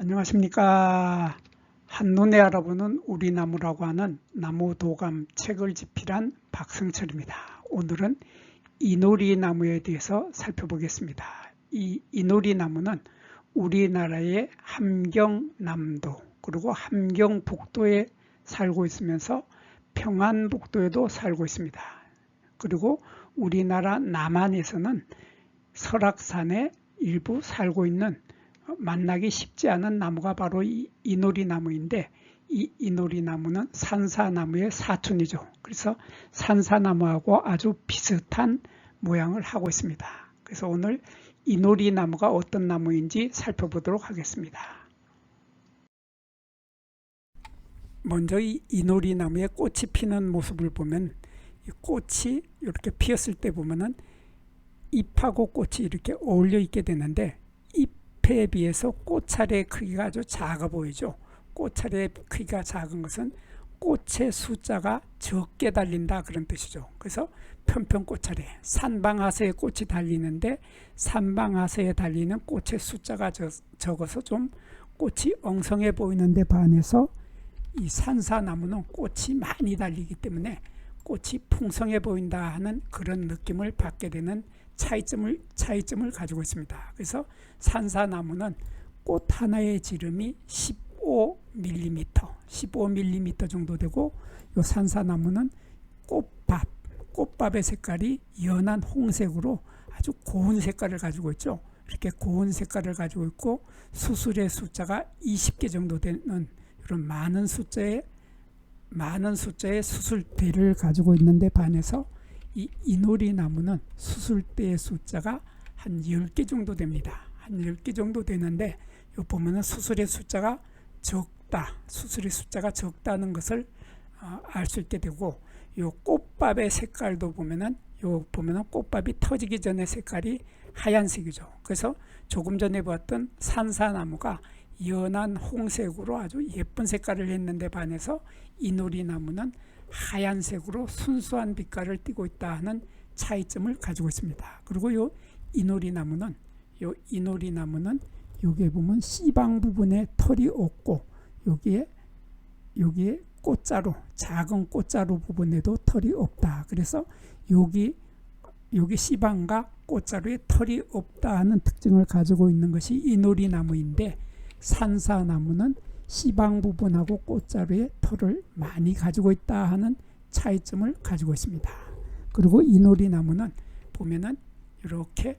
안녕하십니까. 한눈에 알아보는 우리 나무라고 하는 나무 도감 책을 집필한 박승철입니다. 오늘은 이노리 나무에 대해서 살펴보겠습니다. 이 이노리 나무는 우리나라의 함경남도 그리고 함경북도에 살고 있으면서 평안북도에도 살고 있습니다. 그리고 우리나라 남한에서는 설악산에 일부 살고 있는 만나기 쉽지 않은 나무가 바로 이 이노리 나무인데 이 이노리 나무는 산사나무의 사촌이죠. 그래서 산사나무하고 아주 비슷한 모양을 하고 있습니다. 그래서 오늘 이노리 나무가 어떤 나무인지 살펴보도록 하겠습니다. 먼저 이 이노리 나무에 꽃이 피는 모습을 보면 이 꽃이 이렇게 피었을 때 보면은 잎하고 꽃이 이렇게 어울려 있게 되는데 잎에 비해서 꽃차례의 크기가 아주 작아 보이죠. 꽃차례의 크기가 작은 것은 꽃의 숫자가 적게 달린다 그런 뜻이죠. 그래서 편편꽃차례 산방하세에 꽃이 달리는데 산방하세에 달리는 꽃의 숫자가 적어서 좀 꽃이 엉성해 보이는데 반해서 이 산사나무는 꽃이 많이 달리기 때문에 꽃이 풍성해 보인다 하는 그런 느낌을 받게 되는 차이점을 차이점을 가지고 있습니다. 그래서 산사나무는 꽃 하나의 지름이 15mm, 15mm 정도 되고 이 산사나무는 꽃밥, 꽃밥의 색깔이 연한 홍색으로 아주 고운 색깔을 가지고 있죠. 이렇게 고운 색깔을 가지고 있고 수술의 숫자가 20개 정도 되는 이런 많은 숫자의 많은 숫자의 수술대를 가지고 있는데 반해서 이 이노리 나무는 수술대의 숫자가 한 10개 정도 됩니다. 한 10개 정도 되는데 요 보면은 수술의 숫자가 적다. 수술의 숫자가 적다는 것을 어, 알수 있게 되고 요 꽃밥의 색깔도 보면은 요 보면은 꽃밥이 터지기 전에 색깔이 하얀색이죠. 그래서 조금 전에 보았던 산사나무가 연한 홍색으로 아주 예쁜 색깔을 했는데 반해서 이노리 나무는 하얀색으로 순수한 빛깔을 띠고 있다 하는 차이점을 가지고 있습니다. 그리고 요 이노리 나무는 요 이노리 나무는 여기에 보면 씨방 부분에 털이 없고 여기에 여기에 꽃자루 작은 꽃자루 부분에도 털이 없다. 그래서 여기 여기 씨방과 꽃자루에 털이 없다 하는 특징을 가지고 있는 것이 이노리 나무인데 산사나무는 시방 부분하고 꽃자루에 털을 많이 가지고 있다 하는 차이점을 가지고 있습니다. 그리고 이노리 나무는 보면은 이렇게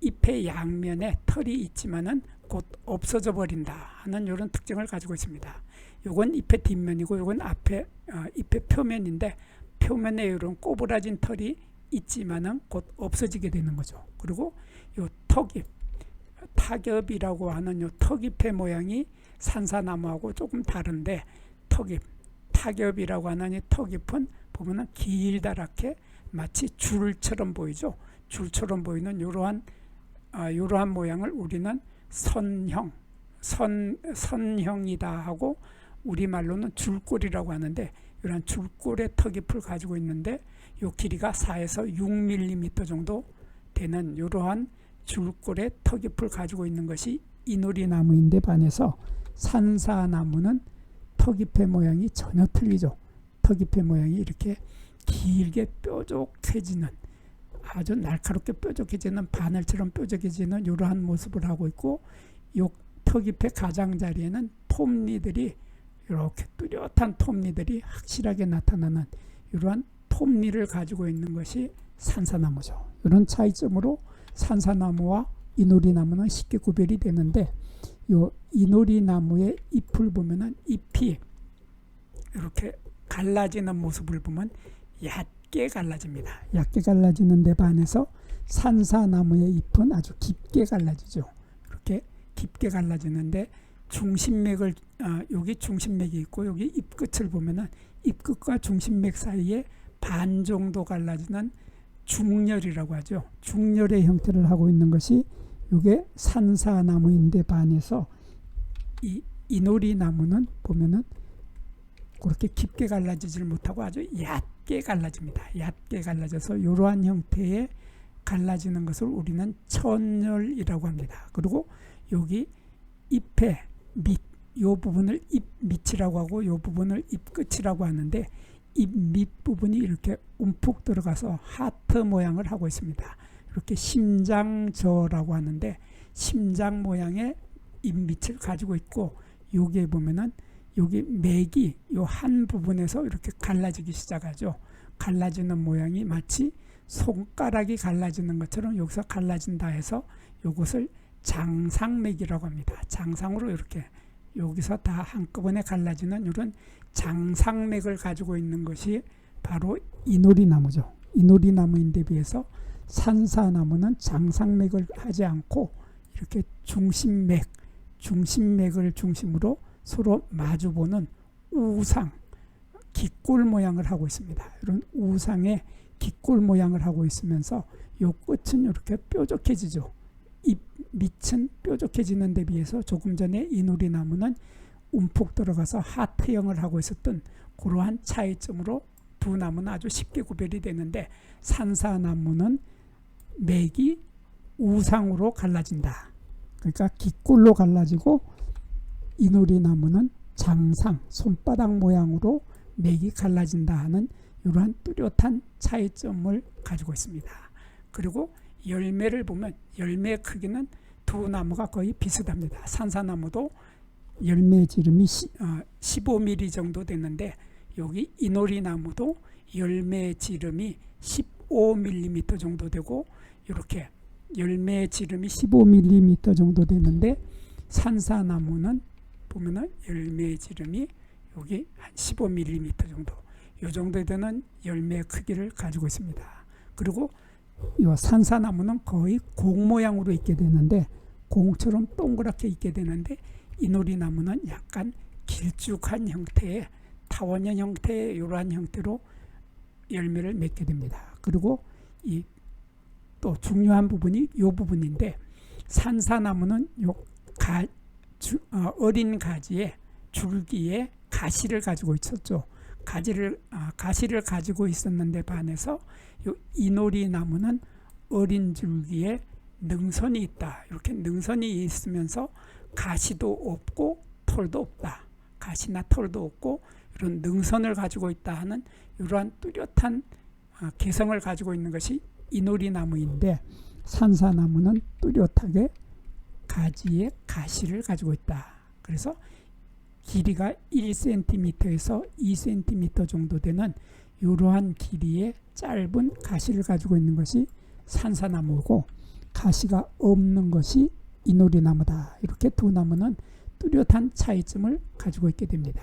잎의 양면에 털이 있지만은 곧 없어져 버린다 하는 이런 특징을 가지고 있습니다. 요건 잎의 뒷면이고 요건 앞에 어, 잎의 표면인데 표면에 이런 꼬부라진 털이 있지만은 곧 없어지게 되는 거죠. 그리고 요 턱잎 타겹이라고 하는 요 턱잎의 모양이 산사나무하고 조금 다른데 턱잎, 타겹이라고 이 턱잎은 보면은 길다랗게 마치 줄처럼 보이죠. 줄처럼 보이는 이러한 아, 이러한 모양을 우리는 선형, 선 선형이다 하고 우리 말로는 줄골이라고 하는데 이러한 줄골의 턱잎을 가지고 있는데 이 길이가 4에서 6mm 정도 되는 이러한 줄골의 턱잎을 가지고 있는 것이 이누리 나무인데 반해서 산사나무는 턱잎의 모양이 전혀 틀리죠. 턱잎의 모양이 이렇게 길게 뾰족해지는 아주 날카롭게 뾰족해지는 바늘처럼 뾰족해지는 이러한 모습을 하고 있고 요 턱잎의 가장자리에는 톱니들이 이렇게 뚜렷한 톱니들이 확실하게 나타나는 이러한 톱니를 가지고 있는 것이 산사나무죠. 이런 차이점으로 산사나무와 이누리나무는 쉽게 구별이 되는데 요 이노리 나무의 잎을 보면은 잎이 이렇게 갈라지는 모습을 보면 얕게 갈라집니다. 얕게 갈라지는 데 반해서 산사나무의 잎은 아주 깊게 갈라지죠. 이렇게 깊게 갈라지는데 중심맥을 아, 여기 중심맥이 있고 여기 잎 끝을 보면은 잎 끝과 중심맥 사이에 반 정도 갈라지는 중렬이라고 하죠. 중렬의 형태를 하고 있는 것이 이게 산사나무인데 반해서 이 이노리 나무는 보면은 그렇게 깊게 갈라지질 못하고 아주 얕게 갈라집니다. 얕게 갈라져서 이러한 형태의 갈라지는 것을 우리는 천열이라고 합니다. 그리고 여기 잎에 밑, 요 부분을 잎 밑이라고 하고 요 부분을 잎 끝이라고 하는데 잎 밑 부분이 이렇게 움푹 들어가서 하트 모양을 하고 있습니다. 이렇게 심장저라고 하는데 심장 모양의 잎 밑을 가지고 있고 여기에 보면은 여기 맥이 요 한 부분에서 이렇게 갈라지기 시작하죠. 갈라지는 모양이 마치 손가락이 갈라지는 것처럼 여기서 갈라진다 해서 요것을 장상맥이라고 합니다. 장상으로 이렇게 여기서 다 한꺼번에 갈라지는 이런 장상맥을 가지고 있는 것이 바로 이노리나무죠. 이노리나무인데 비해서 산사나무는 장상맥을 하지 않고 이렇게 중심맥, 중심맥을 중심으로 서로 마주보는 우상, 기골 모양을 하고 있습니다. 이런 우상의 기골 모양을 하고 있으면서 요 끝은 이렇게 뾰족해지죠. 잎 밑은 뾰족해지는 데 비해서 조금 전에 이누리 나무는 움푹 들어가서 하트형을 하고 있었던 그러한 차이점으로 두 나무는 아주 쉽게 구별이 되는데 산사나무는 맥이 우상으로 갈라진다. 그러니까 기골로 갈라지고 이누리 나무는 장상 손바닥 모양으로 맥이 갈라진다 하는 이러한 뚜렷한 차이점을 가지고 있습니다. 그리고 열매를 보면 열매 크기는 두 나무가 거의 비슷합니다. 산사나무도 열매 지름이 시, 어, 15mm 정도 되는데 여기 이노리 나무도 열매 지름이 15mm 정도 되고 이렇게 열매 지름이 15mm 정도 되는데 산사나무는 보면은 열매 지름이 여기 한 15mm 정도 이 정도 되는 열매 크기를 가지고 있습니다. 그리고 이 산사나무는 거의 공 모양으로 있게 되는데 공처럼 동그랗게 있게 되는데 이노리 나무는 약간 길쭉한 형태의 타원형 형태의 이러한 형태로 열매를 맺게 됩니다. 그리고 이 또 중요한 부분이 이 부분인데 산사나무는 요 가, 주, 어, 어린 가지에 줄기에 가시를 가지고 있었죠. 가지를 아, 가시를 가지고 있었는데 반해서 요 이노리 나무는 어린 줄기에 능선이 있다. 이렇게 능선이 있으면서 가시도 없고 털도 없다. 가시나 털도 없고 이런 능선을 가지고 있다 하는 이러한 뚜렷한 아, 개성을 가지고 있는 것이 이노리 나무인데 산사나무는 뚜렷하게 가지에 가시를 가지고 있다. 그래서 길이가 1cm에서 2cm 정도 되는 이러한 길이의 짧은 가시를 가지고 있는 것이 산사나무고 가시가 없는 것이 이노리나무다. 이렇게 두 나무는 뚜렷한 차이점을 가지고 있게 됩니다.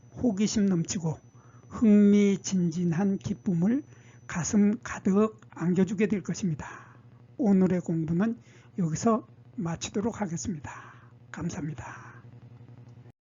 호기심 넘치고 흥미진진한 기쁨을 가슴 가득 안겨주게 될 것입니다. 오늘의 공부는 여기서 마치도록 하겠습니다. 감사합니다.